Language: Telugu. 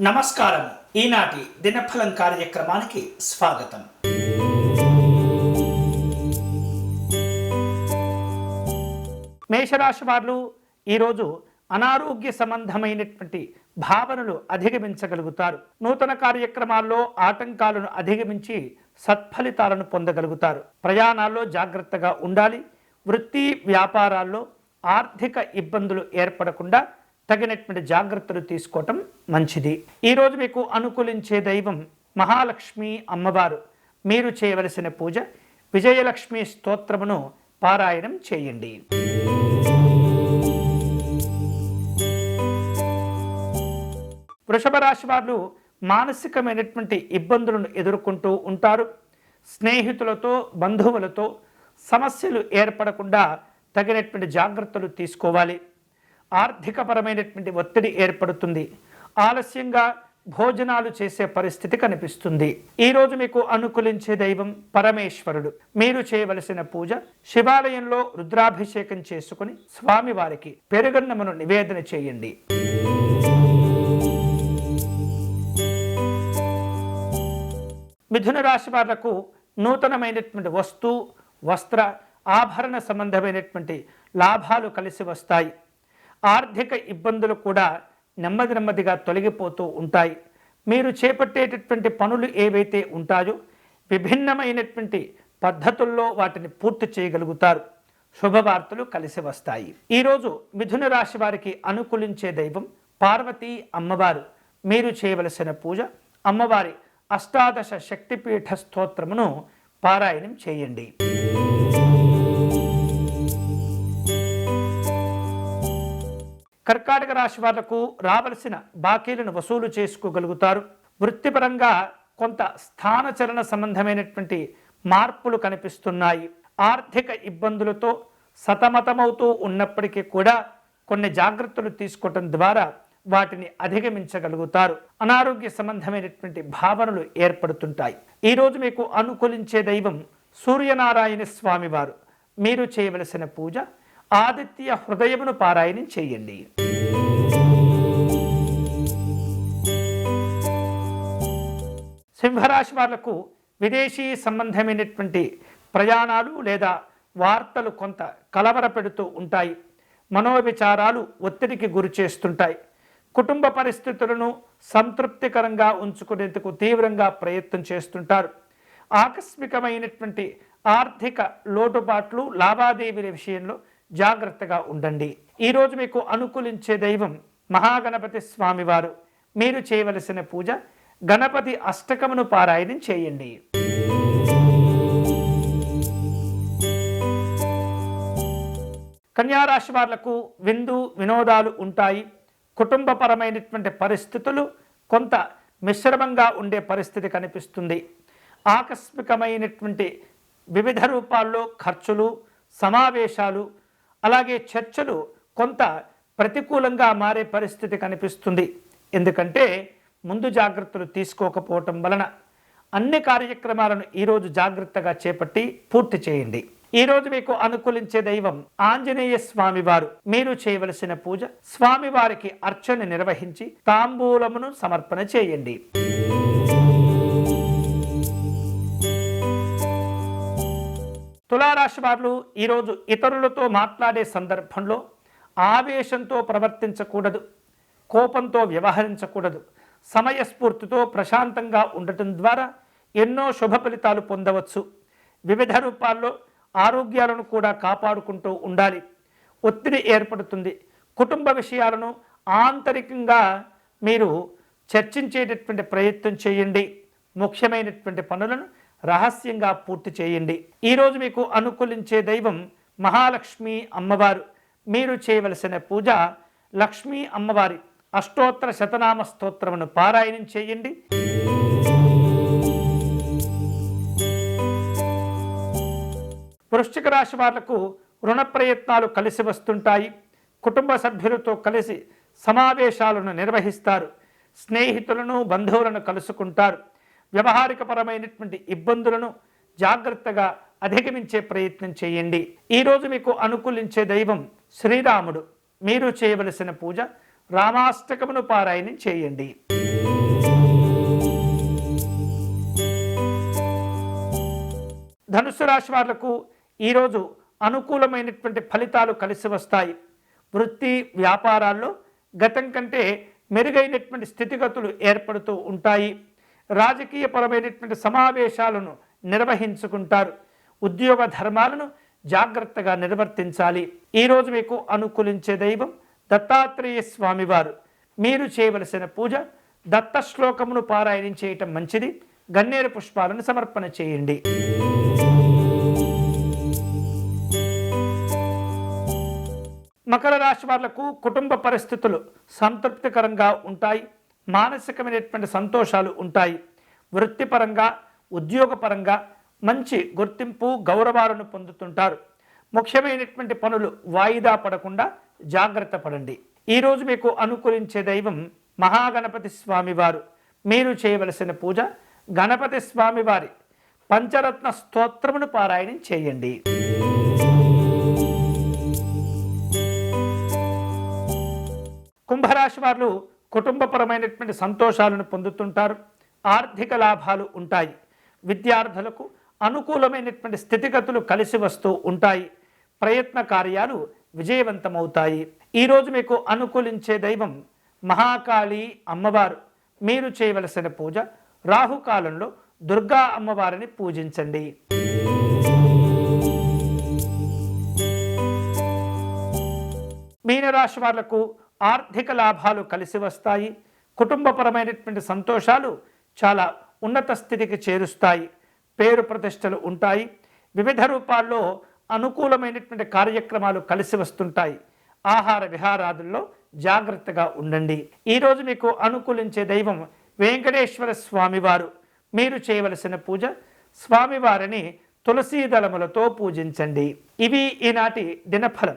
నమస్కారం. ఈనాటి దినఫలం కార్యక్రమానికి స్వాగతం. మేషరాశి వారు ఈరోజు అనారోగ్య సంబంధమైనటువంటి భావనలు అధిగమించగలుగుతారు. నూతన కార్యక్రమాల్లో ఆటంకాలను అధిగమించి సత్ఫలితాలను పొందగలుగుతారు. ప్రయాణాల్లో జాగ్రత్తగా ఉండాలి. వృత్తి వ్యాపారాల్లో ఆర్థిక ఇబ్బందులు ఏర్పడకుండా తగినటువంటి జాగ్రత్తలు తీసుకోవటం మంచిది. ఈరోజు మీకు అనుకూలించే దైవం మహాలక్ష్మి అమ్మవారు. మీరు చేయవలసిన పూజ విజయలక్ష్మి స్తోత్రమును పారాయణం చేయండి. వృషభ రాశి వారు మానసికమైనటువంటి ఇబ్బందులను ఎదుర్కొంటూ ఉంటారు. స్నేహితులతో బంధువులతో సమస్యలు ఏర్పడకుండా తగినటువంటి జాగ్రత్తలు తీసుకోవాలి. ఆర్థికపరమైనటువంటి ఒత్తిడి ఏర్పడుతుంది. ఆలస్యంగా భోజనాలు చేసే పరిస్థితి కనిపిస్తుంది. ఈరోజు మీకు అనుకూలించే దైవం పరమేశ్వరుడు. మీరు చేయవలసిన పూజ శివాలయంలో రుద్రాభిషేకం చేసుకుని స్వామివారికి పెరుగన్నమును నివేదన చేయండి. మిథున రాశి వాళ్ళకు నూతనమైనటువంటి వస్తు వస్త్ర ఆభరణ సంబంధమైనటువంటి లాభాలు కలిసి వస్తాయి. ఆర్థిక ఇబ్బందులు కూడా నెమ్మది నెమ్మదిగా తొలగిపోతూ ఉంటాయి. మీరు చేపట్టేటటువంటి పనులు ఏవైతే ఉంటాయో విభిన్నమైనటువంటి పద్ధతుల్లో వాటిని పూర్తి చేయగలుగుతారు. శుభవార్తలు కలిసి వస్తాయి. ఈరోజు మిథున రాశి వారికి అనుకూలించే దైవం పార్వతీ అమ్మవారు. మీరు చేయవలసిన పూజ అమ్మవారి అష్టాదశ శక్తిపీఠ స్తోత్రమును పారాయణం చేయండి. కర్కాటక రాశి వాళ్ళకు రావలసిన బాకీలను వసూలు చేసుకోగలుగుతారు. వృత్తిపరంగా కొంత స్థానచలన సంబంధమైనటువంటి మార్పులు కనిపిస్తున్నాయి. ఆర్థిక ఇబ్బందులతో సతమతమవుతూ ఉన్నప్పటికీ కూడా కొన్ని జాగ్రత్తలు తీసుకోవటం ద్వారా వాటిని అధిగమించగలుగుతారు. అనారోగ్య సంబంధమైనటువంటి భావనలు ఏర్పడుతుంటాయి. ఈరోజు మీకు అనుకూలించే దైవం సూర్యనారాయణ స్వామివారు. మీరు చేయవలసిన పూజ ఆదిత్య హృదయమును పారాయణం చేయండి. సింహరాశి వాళ్ళకు విదేశీ సంబంధమైనటువంటి ప్రయాణాలు లేదా వార్తలు కొంత కలవర పెడుతూ ఉంటాయి. మనోవిచారాలు ఒత్తిడికి గురి చేస్తుంటాయి. కుటుంబ పరిస్థితులను సంతృప్తికరంగా ఉంచుకునేందుకు తీవ్రంగా ప్రయత్నం చేస్తుంటారు. ఆకస్మికమైనటువంటి ఆర్థిక లోటుపాట్లు లావాదేవీల విషయంలో జాగ్రత్తగా ఉండండి. ఈరోజు మీకు అనుకూలించే దైవం మహాగణపతి స్వామివారు. మీరు చేయవలసిన పూజ గణపతి అష్టకమును పారాయణం చేయండి. కన్యారాశి వాళ్ళకు విందు వినోదాలు ఉంటాయి. కుటుంబపరమైనటువంటి పరిస్థితులు కొంత మిశ్రమంగా ఉండే పరిస్థితి కనిపిస్తుంది. ఆకస్మికమైనటువంటి వివిధ రూపాల్లో ఖర్చులు సమావేశాలు అలాగే చర్చలు కొంత ప్రతికూలంగా మారే పరిస్థితి కనిపిస్తుంది. ఎందుకంటే ముందు జాగ్రత్తలు తీసుకోకపోవటం వలన అన్ని కార్యక్రమాలను ఈరోజు జాగ్రత్తగా చేపట్టి పూర్తి చేయండి. ఈరోజు మీకు అనుకూలించే దైవం ఆంజనేయ స్వామివారు. మీరు చేయవలసిన పూజ స్వామివారికి అర్చన నిర్వహించి తాంబూలమును సమర్పణ చేయండి. తులారాశి వారు ఈరోజు ఇతరులతో మాట్లాడే సందర్భంలో ఆవేశంతో ప్రవర్తించకూడదు కోపంతో వ్యవహరించకూడదు సమయస్ఫూర్తితో ప్రశాంతంగా ఉండటం ద్వారా ఎన్నో శుభ ఫలితాలు పొందవచ్చు. వివిధ రూపాల్లో ఆరోగ్యాలను కూడా కాపాడుకుంటూ ఉండాలి. ఒత్తిడి ఏర్పడుతుంది. కుటుంబ విషయాలను ఆంతరికంగా మీరు చర్చించేటటువంటి ప్రయత్నం చేయండి. ముఖ్యమైనటువంటి పనులను రహస్యంగా పూర్తి చేయండి. ఈరోజు మీకు అనుకూలించే దైవం మహాలక్ష్మి అమ్మవారు. మీరు చేయవలసిన పూజ లక్ష్మీ అమ్మవారి అష్టోత్తర శతనామ స్తోత్రమును పారాయణం చేయండి. వృశ్చిక రాశి వాళ్ళకు రుణ ప్రయత్నాలు కలిసి వస్తుంటాయి. కుటుంబ సభ్యులతో కలిసి సమావేశాలను నిర్వహిస్తారు. స్నేహితులను బంధువులను కలుసుకుంటారు. వ్యవహారికపరమైనటువంటి ఇబ్బందులను జాగ్రత్తగా అధిగమించే ప్రయత్నం చేయండి. ఈరోజు మీకు అనుకూలించే దైవం శ్రీరాముడు. మీరు చేయవలసిన పూజ రామాష్టకమును పారాయణం చేయండి. ధనుసు రాశి వాళ్ళకు ఈరోజు అనుకూలమైనటువంటి ఫలితాలు కలిసి వస్తాయి. వృత్తి వ్యాపారాల్లో గతం కంటే మెరుగైనటువంటి స్థితిగతులు ఏర్పడుతూ ఉంటాయి. రాజకీయపరమైనటువంటి సమావేశాలను నిర్వహించుకుంటారు. ఉద్యోగ ధర్మాలను జాగ్రత్తగా నిర్వర్తించాలి. ఈరోజు మీకు అనుకూలించే దైవం దత్తాత్రేయ స్వామివారు. మీరు చేయవలసిన పూజ దత్త శ్లోకమును పారాయణం చేయటం మంచిది. గన్నేరు పుష్పాలను సమర్పణ చేయండి. మకర రాశి వాళ్ళకు కుటుంబ పరిస్థితులు సంతృప్తికరంగా ఉంటాయి. మానసికమైనటువంటి సంతోషాలు ఉంటాయి. వృత్తిపరంగా ఉద్యోగపరంగా మంచి గుర్తింపు గౌరవాలను పొందుతుంటారు. ముఖ్యమైనటువంటి పనులు వాయిదా పడకుండా జాగ్రత్త పడండి. ఈరోజు మీకు అనుకూలించే దైవం మహాగణపతి స్వామివారు. మీరు చేయవలసిన పూజ గణపతి స్వామివారి పంచరత్న స్తోత్రమును పారాయణం చేయండి. కుంభరాశి వారు కుటుంబపరమైనటువంటి సంతోషాలను పొందుతుంటారు ఆర్థిక లాభాలు ఉంటాయి విద్యార్థులకు అనుకూలమైనటువంటి స్థితిగతులు కలిసి వస్తూ ఉంటాయి ప్రయత్న కార్యాలు విజయవంతమవుతాయి. ఈరోజు మీకు అనుకూలించే దైవం మహాకాళి అమ్మవారు. మీరు చేయవలసిన పూజ రాహుకాలంలో దుర్గా అమ్మవారిని పూజించండి. మీనరాశి వాళ్ళకు ఆర్థిక లాభాలు కలిసి వస్తాయి. కుటుంబపరమైనటువంటి సంతోషాలు చాలా ఉన్నత స్థితికి చేరుస్తాయి. పేరు ప్రతిష్టలు ఉంటాయి. వివిధ రూపాల్లో అనుకూలమైనటువంటి కార్యక్రమాలు కలిసి వస్తుంటాయి. ఆహార విహారాదుల్లో జాగ్రత్తగా ఉండండి. ఈరోజు మీకు అనుకూలించే దైవం వెంకటేశ్వర స్వామివారు. మీరు చేయవలసిన పూజ స్వామివారిని తులసీదళములతో పూజించండి. ఇవి ఈనాటి దినఫలం.